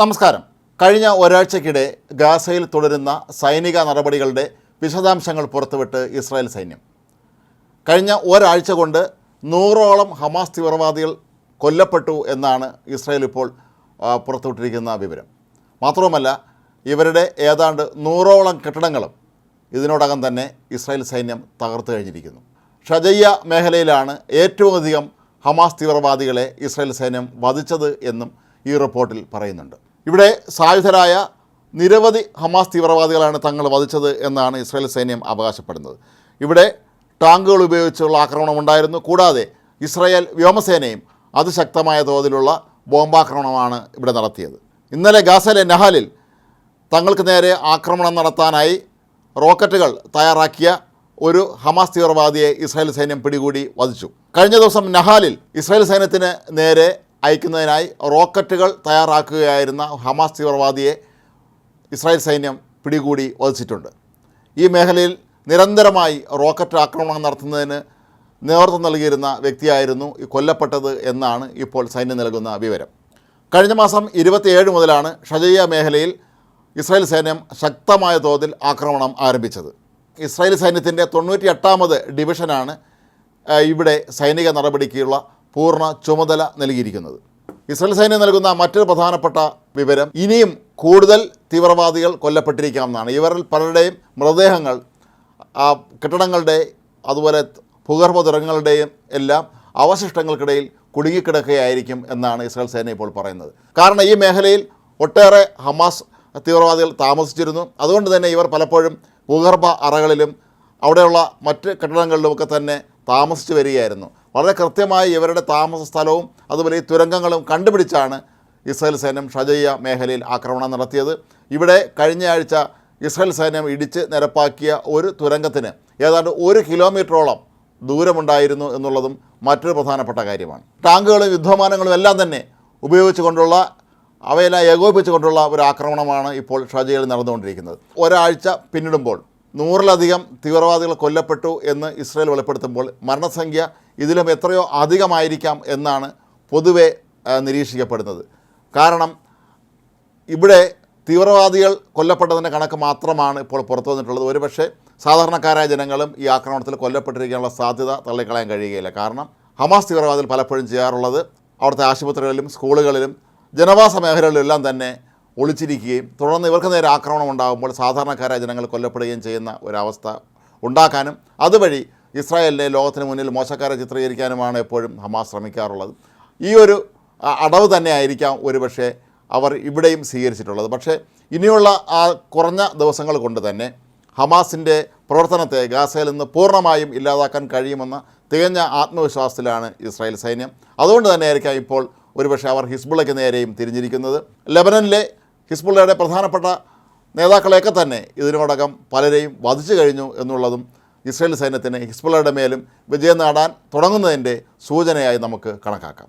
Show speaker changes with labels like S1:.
S1: നമസ്കാരം. കഴിഞ്ഞ ഒരാഴ്ചക്കിടെ ഗാസയിൽ തുടരുന്ന സൈനിക നടപടികളുടെ വിശദാംശങ്ങൾ പുറത്തുവിട്ട് ഇസ്രായേൽ സൈന്യം. കഴിഞ്ഞ ഒരാഴ്ച കൊണ്ട് നൂറോളം ഹമാസ് തീവ്രവാദികൾ കൊല്ലപ്പെട്ടു എന്നാണ് ഇസ്രായേൽ ഇപ്പോൾ പുറത്തുവിട്ടിരിക്കുന്ന വിവരം. മാത്രവുമല്ല ഇവരുടെ ഏതാണ്ട് നൂറോളം കെട്ടിടങ്ങളും ഇതിനോടകം തന്നെ ഇസ്രായേൽ സൈന്യം തകർത്തു കഴിഞ്ഞിരിക്കുന്നു. ഷജയ്യ മേഖലയിലാണ് ഏറ്റവും അധികം ഹമാസ് തീവ്രവാദികളെ ഇസ്രായേൽ സൈന്യം വധിച്ചത് എന്നും ഈ റിപ്പോർട്ടിൽ പറയുന്നുണ്ട്. ഇവിടെ സായുധരായ നിരവധി ഹമാസ് തീവ്രവാദികളാണ് തങ്ങൾ വധിച്ചത് എന്നാണ് ഇസ്രായേൽ സൈന്യം അവകാശപ്പെടുന്നത്. ഇവിടെ ടാങ്കുകൾ ഉപയോഗിച്ചുള്ള ആക്രമണം ഉണ്ടായിരുന്നു. കൂടാതെ ഇസ്രായേൽ വ്യോമസേനയും അതിശക്തമായ തോതിലുള്ള ബോംബാക്രമണമാണ് ഇവിടെ നടത്തിയത്. ഇന്നലെ ഗാസയിലെ നഹാലിൽ തങ്ങൾക്ക് നേരെ ആക്രമണം നടത്താനായി റോക്കറ്റുകൾ തയ്യാറാക്കിയ ഒരു ഹമാസ് തീവ്രവാദിയെ ഇസ്രായേൽ സൈന്യം പിടികൂടി വധിച്ചു. കഴിഞ്ഞ ദിവസം നഹാലിൽ ഇസ്രായേൽ സൈന്യത്തിന് നേരെ അയക്കുന്നതിനായി റോക്കറ്റുകൾ തയ്യാറാക്കുകയായിരുന്ന ഹമാസ് തീവ്രവാദിയെ ഇസ്രായേൽ സൈന്യം പിടികൂടി വധിച്ചിട്ടുണ്ട്. ഈ മേഖലയിൽ നിരന്തരമായി റോക്കറ്റ് ആക്രമണം നടത്തുന്നതിന് നേതൃത്വം നൽകിയിരുന്ന വ്യക്തിയായിരുന്നു കൊല്ലപ്പെട്ടത് എന്നാണ് ഇപ്പോൾ സൈന്യം നൽകുന്ന വിവരം. കഴിഞ്ഞ മാസം ഇരുപത്തിയേഴ് മുതലാണ് ഷജയ്യ മേഖലയിൽ ഇസ്രായേൽ സൈന്യം ശക്തമായ തോതിൽ ആക്രമണം ആരംഭിച്ചത്. ഇസ്രായേൽ സൈന്യത്തിന്റെ തൊണ്ണൂറ്റി എട്ടാമത് ഡിവിഷനാണ് ഇവിടെ സൈനിക നടപടിക്കുള്ള പൂർണ ചുമതല നൽകിയിരിക്കുന്നത്. ഇസ്രായേൽ സൈന്യം നൽകുന്ന മറ്റൊരു പ്രധാനപ്പെട്ട വിവരം ഇനിയും കൂടുതൽ തീവ്രവാദികൾ കൊല്ലപ്പെട്ടിരിക്കാമെന്നാണ്. ഇവരിൽ പലരുടെയും മൃതദേഹങ്ങൾ ആ കെട്ടിടങ്ങളുടെ അതുപോലെ ഭൂഗർഭ തുരങ്ങളുടെയും എല്ലാം അവശിഷ്ടങ്ങൾക്കിടയിൽ കുടുങ്ങിക്കിടക്കുകയായിരിക്കും എന്നാണ് ഇസ്രായേൽ സേന ഇപ്പോൾ പറയുന്നത്. കാരണം ഈ മേഖലയിൽ ഒട്ടേറെ ഹമാസ് തീവ്രവാദികൾ താമസിച്ചിരുന്നു. അതുകൊണ്ട് തന്നെ ഇവർ പലപ്പോഴും ഭൂഗർഭ അറകളിലും അവിടെയുള്ള മറ്റ് കെട്ടിടങ്ങളിലുമൊക്കെ തന്നെ താമസിച്ച് വരികയായിരുന്നു. വളരെ കൃത്യമായി ഇവരുടെ താമസ സ്ഥലവും അതുപോലെ ഈ തുരങ്കങ്ങളും കണ്ടുപിടിച്ചാണ് ഇസ്രായേൽ സൈന്യം ഷജയ്യ മേഖലയിൽ ആക്രമണം നടത്തിയത്. ഇവിടെ കഴിഞ്ഞ ആഴ്ച ഇസ്രായേൽ സൈന്യം ഇടിച്ച് നിരപ്പാക്കിയ ഒരു തുരങ്കത്തിന് ഏതാണ്ട് ഒരു കിലോമീറ്ററോളം ദൂരമുണ്ടായിരുന്നു എന്നുള്ളതും മറ്റൊരു പ്രധാനപ്പെട്ട കാര്യമാണ്. ടാങ്കുകളും യുദ്ധവിമാനങ്ങളും എല്ലാം തന്നെ ഉപയോഗിച്ചുകൊണ്ടുള്ള അവയെല്ലാം ഏകോപിപ്പിച്ചുകൊണ്ടുള്ള ഒരു ആക്രമണമാണ് ഇപ്പോൾ ഷജയിൽ നടന്നുകൊണ്ടിരിക്കുന്നത്. ഒരാഴ്ച പിന്നിടുമ്പോൾ നൂറിലധികം തീവ്രവാദികൾ കൊല്ലപ്പെട്ടു എന്ന് ഇസ്രായേൽ വെളിപ്പെടുത്തുമ്പോൾ മരണസംഖ്യ ഇതിലും എത്രയോ അധികമായിരിക്കാം എന്നാണ് പൊതുവെ നിരീക്ഷിക്കപ്പെടുന്നത്. കാരണം ഇവിടെ തീവ്രവാദികൾ കൊല്ലപ്പെട്ടതിന്റെ കണക്ക് മാത്രമാണ് ഇപ്പോൾ പുറത്തു വന്നിട്ടുള്ളത്. ഒരുപക്ഷെ സാധാരണക്കാരായ ജനങ്ങളും ഈ ആക്രമണത്തിൽ കൊല്ലപ്പെട്ടിരിക്കാനുള്ള സാധ്യത തള്ളിക്കളയാൻ കഴിയുകയില്ല. കാരണം ഹമാസ് തീവ്രവാദികൾ പലപ്പോഴും ചെയ്യാറുള്ളത് അവിടുത്തെ ആശുപത്രികളിലും സ്കൂളുകളിലും ജനവാസ മേഖലകളിലെല്ലാം തന്നെ ഒളിച്ചിരിക്കുകയും തുടർന്ന് ഇവർക്ക് നേരെ ആക്രമണം ഉണ്ടാകുമ്പോൾ സാധാരണക്കാരായ ജനങ്ങൾ കൊല്ലപ്പെടുകയും ചെയ്യുന്ന ഒരവസ്ഥ ഉണ്ടാക്കാനും അതുവഴി ഇസ്രായേലിനെ ലോകത്തിന് മുന്നിൽ മോശക്കാരെ ചിത്രീകരിക്കാനുമാണ് എപ്പോഴും ഹമാസ് ശ്രമിക്കാറുള്ളത്. ഈ ഒരു അടവ് തന്നെയായിരിക്കാം ഒരുപക്ഷെ അവർ ഇവിടെയും സ്വീകരിച്ചിട്ടുള്ളത്. പക്ഷേ ഇനിയുള്ള ആ കുറഞ്ഞ ദിവസങ്ങൾ കൊണ്ട് തന്നെ ഹമാസിന്റെ പ്രവർത്തനത്തെ ഗാസയിൽ നിന്ന് പൂർണമായും ഇല്ലാതാക്കാൻ കഴിയുമെന്ന തികഞ്ഞ ആത്മവിശ്വാസത്തിലാണ് ഇസ്രായേൽ സൈന്യം. അതുകൊണ്ട് തന്നെയായിരിക്കാം ഇപ്പോൾ ഒരുപക്ഷെ അവർ ഹിസ്ബുള്ളയ്ക്ക് നേരെയും തിരിഞ്ഞിരിക്കുന്നത്. ലെബനനിലെ ഹിസ്ബുള്ളയുടെ പ്രധാനപ്പെട്ട നേതാക്കളെയൊക്കെ തന്നെ ഇതിനോടകം പലരെയും വധിച്ചു കഴിഞ്ഞു എന്നുള്ളതും ഇസ്രയേൽ സൈന്യത്തിന് ഹിസ്ബുള്ളയുടെ മേലും വിജയം നേടാൻ തുടങ്ങുന്നതിന്റെ സൂചനയായി നമുക്ക് കണക്കാക്കാം.